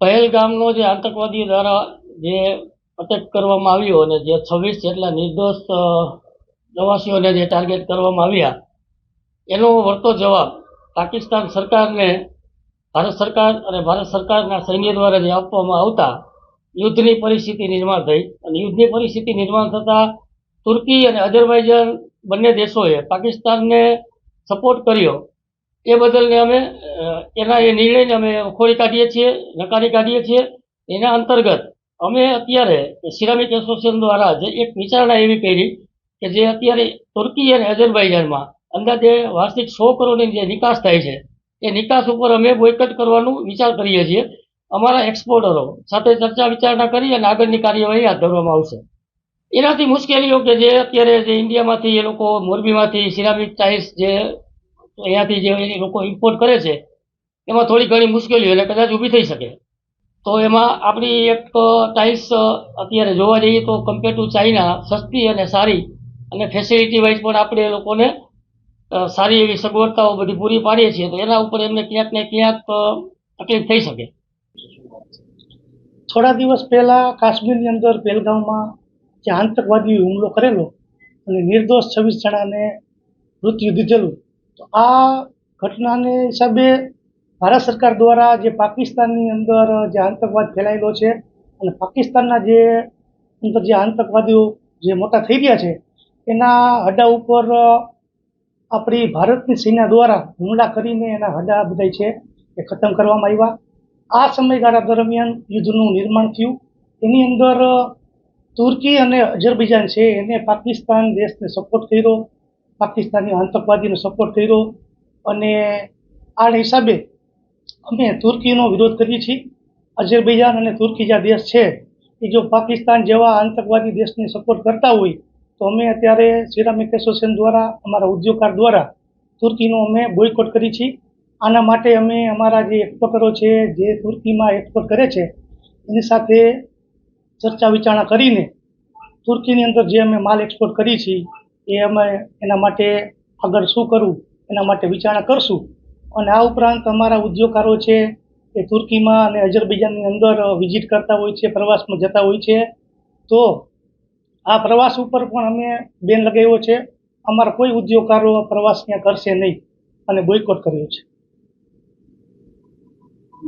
પહેલગામનો જે આતંકવાદી દ્વારા જે અટેક કરવામાં આવ્યો અને જે છવ્વીસ જેટલા નિર્દોષ પ્રવાસીઓને જે ટાર્ગેટ કરવામાં આવ્યા, એનો વળતો જવાબ પાકિસ્તાન સરકારને, ભારત સરકાર અને ભારત સરકારના સૈન્ય દ્વારા જે આપવામાં આવતા યુદ્ધની પરિસ્થિતિ નિર્માણ થઈ અને યુદ્ધની પરિસ્થિતિ નિર્માણ થતાં તુર્કી અને અઝરબાઈજાન બંને દેશોએ પાકિસ્તાનને સપોર્ટ કર્યો. એ બદલને અમે એના એ નિર્ણયને અમે ખોરી કાઢીએ છીએ, નકારી કાઢીએ છીએ. એના અંતર્ગત અમે અત્યારે સિરામિક એસોસિએશન દ્વારા જે એક વિચારણા એવી કરી કે જે અત્યારે તુર્કી અને અઝરબાઈજાનમાં અંદાજે વાર્ષિક સો કરોડની જે નિકાસ થાય છે, એ નિકાસ ઉપર અમે બોયકટ કરવાનું વિચાર કરીએ છીએ. અમારા એક્સપોર્ટરો સાથે ચર્ચા વિચારણા કરી અને આગળની કાર્યવાહી હાથ ધરવામાં આવશે. એનાથી મુશ્કેલીઓ કે જે અત્યારે જે ઇન્ડિયામાંથી એ લોકો મોરબીમાંથી સિરામિક ટાઇલ્સ જે અહીંયાથી જે એ લોકો ઇમ્પોર્ટ કરે છે, એમાં થોડી ઘણી મુશ્કેલીઓ એટલે કદાચ ઊભી થઈ શકે. તો એમાં આપણી એક ટાઇલ્સ અત્યારે જોવા જઈએ તો કમ્પેર ટુ ચાઇના સસ્તી અને સારી અને ફેસિલિટી વાઇઝ પણ આપણે એ લોકોને સારી એવી સગવડતાઓ બધી પૂરી પાડીએ છીએ, તો એના ઉપર એમને ક્યાંક ને ક્યાંક તકલીફ થઈ શકે. થોડા દિવસ પહેલાં કાશ્મીરની અંદર પહેલગામમાં જે આતંકવાદીઓ હુમલો કરેલો અને નિર્દોષ છવ્વીસ જણાને મૃત્યુ દીધેલું તો આ ઘટનાને હિસાબે ભારત સરકાર દ્વારા જે પાકિસ્તાનની અંદર જે આતંકવાદ ફેલાયેલો છે અને પાકિસ્તાનના જે અંદર જે આતંકવાદીઓ જે મોટા થઈ રહ્યા છે, એના હડા ઉપર આપણી ભારતની સેના દ્વારા હુમલા કરીને એના હડા બધા છે એ ખતમ કરવામાં આવ્યા. આ સમયગાળા દરમિયાન યુદ્ધનું નિર્માણ થયું. એની અંદર તુર્કી અને અઝરબૈજાન છે એને પાકિસ્તાન દેશને સપોર્ટ કર્યો. પાકિસ્તાની આતંકવાદીનો સપોર્ટ કર્યો અને આ હિસાબે અમે તુર્કીનો વિરોધ કરીએ છીએ. અઝરબૈજાન અને તુર્કી જે દેશ છે, એ જો પાકિસ્તાન જેવા આતંકવાદી દેશને સપોર્ટ કરતા હોય, તો અમે અત્યારે સિરામિક એસોસિએશન દ્વારા, અમારા ઉદ્યોગકાર દ્વારા તુર્કીનો અમે બોયકોટ કરી છીએ. આના માટે અમે અમારા જે એક્સપોર્ટરો છે, જે તુર્કીમાં એક્સપોર્ટ કરે છે, એની સાથે ચર્ચા વિચારણા કરીને તુર્કીની અંદર જે અમે માલ એક્સપોર્ટ કરી છીએ એ અમે એના માટે આગળ શું કરવું એના માટે વિચારણા કરશું. અને આ ઉપરાંત અમારા ઉદ્યોગકારો છે એ તુર્કીમાં અને અજરબૈજાનની અંદર વિઝિટ કરતા હોય છે, પ્રવાસમાં જતા હોય છે. તો આ પ્રવાસ ઉપર પણ અમે બેન લગાવ્યો છે. અમારા કોઈ ઉદ્યોગકારો પ્રવાસ ત્યાં કરશે નહીં અને બોયકોટ કર્યો છે.